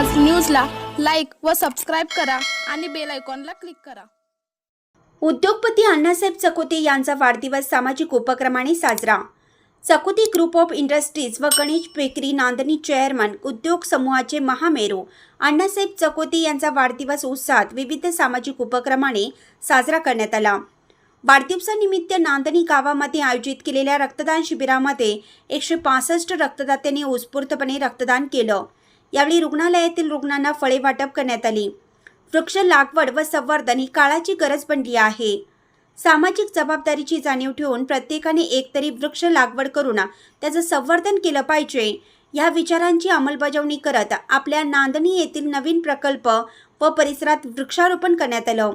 व सबस्क्राईब करा आणि बेल आयकॉनला क्लिक करा. उद्योगपती अण्णासाहेब चकोते यांचा वाढदिवस सामाजिक उपक्रमाने साजरा. चकोती ग्रुप ऑफ इंडस्ट्रीज व गणेश बेकरी नांदणी चेअरमन उद्योग समूहाचे महामेरू. अण्णासाहेब चकोते यांचा वाढदिवस उत्साहात विविध सामाजिक उपक्रमाने साजरा करण्यात आला. वाढदिवसानिमित्त नांदणी गावामध्ये आयोजित केलेल्या रक्तदान शिबिरामध्ये एकशे पासष्ट रक्तदात्यांनी उत्स्फूर्तपणे रक्तदान केलं. यावेळी रुग्णालयातील रुग्णांना फळे वाटप करण्यात आली. वृक्ष लागवड व संवर्धन ही काळाची गरज बनली आहे. सामाजिक जबाबदारीची जाणीव ठेवून प्रत्येकाने एकतरी वृक्ष लागवड करून त्याचं संवर्धन केलं पाहिजे. या विचारांची अंमलबजावणी करत आपल्या नांदणी येथील नवीन प्रकल्प व परिसरात वृक्षारोपण करण्यात आलं.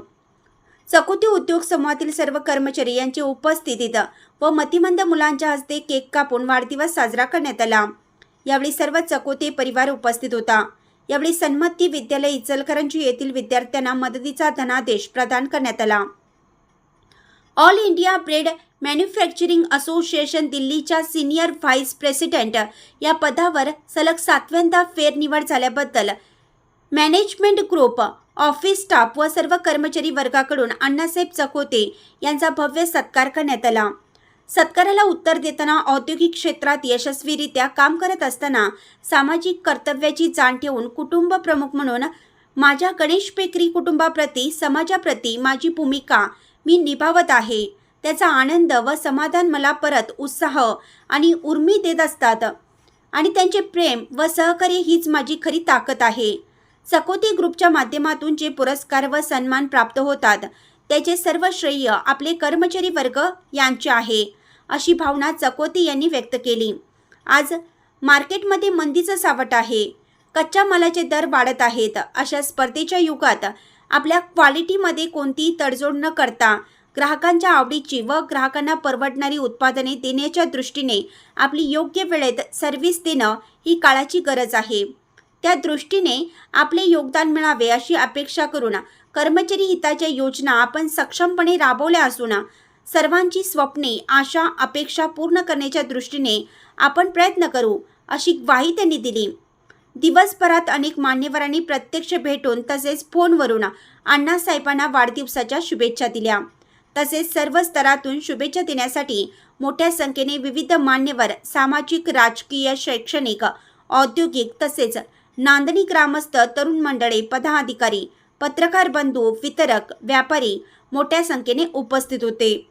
चकोती उद्योग समूहातील सर्व कर्मचारी यांची उपस्थितीत व मतिमंद मुलांच्या हस्ते केक कापून वाढदिवस साजरा करण्यात आला. यावेळी सर्व चकोते परिवार उपस्थित होता. यावेळी सन्मती विद्यालय इचलकरंजी येथील विद्यार्थ्यांना मदतीचा धनादेश प्रदान करण्यात आला. All India bread manufacturing association दिल्लीच्या सिनियर व्हाईस प्रेसिडेंट या पदावर सलग सातव्यांदा फेरनिवड झाल्याबद्दल मॅनेजमेंट ग्रुप ऑफिस स्टाफ व सर्व कर्मचारी वर्गाकडून अण्णासाहेब चकोते यांचा भव्य सत्कार करण्यात आला. सत्काराला उत्तर देताना औद्योगिक क्षेत्रात यशस्वीरित्या काम करत असताना सामाजिक कर्तव्याची जाण ठेवून कुटुंब प्रमुख म्हणून माझ्या गणेश बेकरी कुटुंबाप्रती समाजाप्रती माझी भूमिका मी निभावत आहे. त्याचा आनंद व समाधान मला परत उत्साह आणि उर्मी देत असतात आणि त्यांचे प्रेम व सहकार्य हीच माझी खरी ताकद आहे. चकोती ग्रुपच्या माध्यमातून जे पुरस्कार व सन्मान प्राप्त होतात त्याचे सर्व श्रेय आपले कर्मचारी वर्ग यांचे आहे अशी भावना चकोती यांनी व्यक्त केली. आज मार्केटमध्ये मंदीचं सावट आहे. कच्च्या मालाचे दर वाढत आहेत. अशा स्पर्धेच्या युगात आपल्या क्वालिटीमध्ये कोणतीही तडजोड न करता ग्राहकांच्या आवडीची व ग्राहकांना परवडणारी उत्पादने देण्याच्या दृष्टीने आपली योग्य वेळेत सर्व्हिस देणं ही काळाची गरज आहे. त्या दृष्टीने आपले योगदान मिळावे अशी अपेक्षा करून कर्मचारी हिताच्या योजना आपण सक्षमपणे राबवल्या असून सर्वांची स्वप्ने आशा अपेक्षा पूर्ण करण्याच्या दृष्टीने आपण प्रयत्न करू अशी ग्वाही त्यांनी दिली. दिवसभरात अनेक मान्यवरांनी प्रत्यक्ष भेटून तसेच फोनवरून अण्णासाहेबांना वाढदिवसाच्या शुभेच्छा दिल्या. तसेच सर्व स्तरातून शुभेच्छा देण्यासाठी मोठ्या संख्येने विविध मान्यवर सामाजिक राजकीय शैक्षणिक औद्योगिक तसेच नांदणी ग्रामस्थ तरुण मंडळे पदाधिकारी पत्रकार बंधू वितरक व्यापारी मोठ्या संख्येने उपस्थित होते.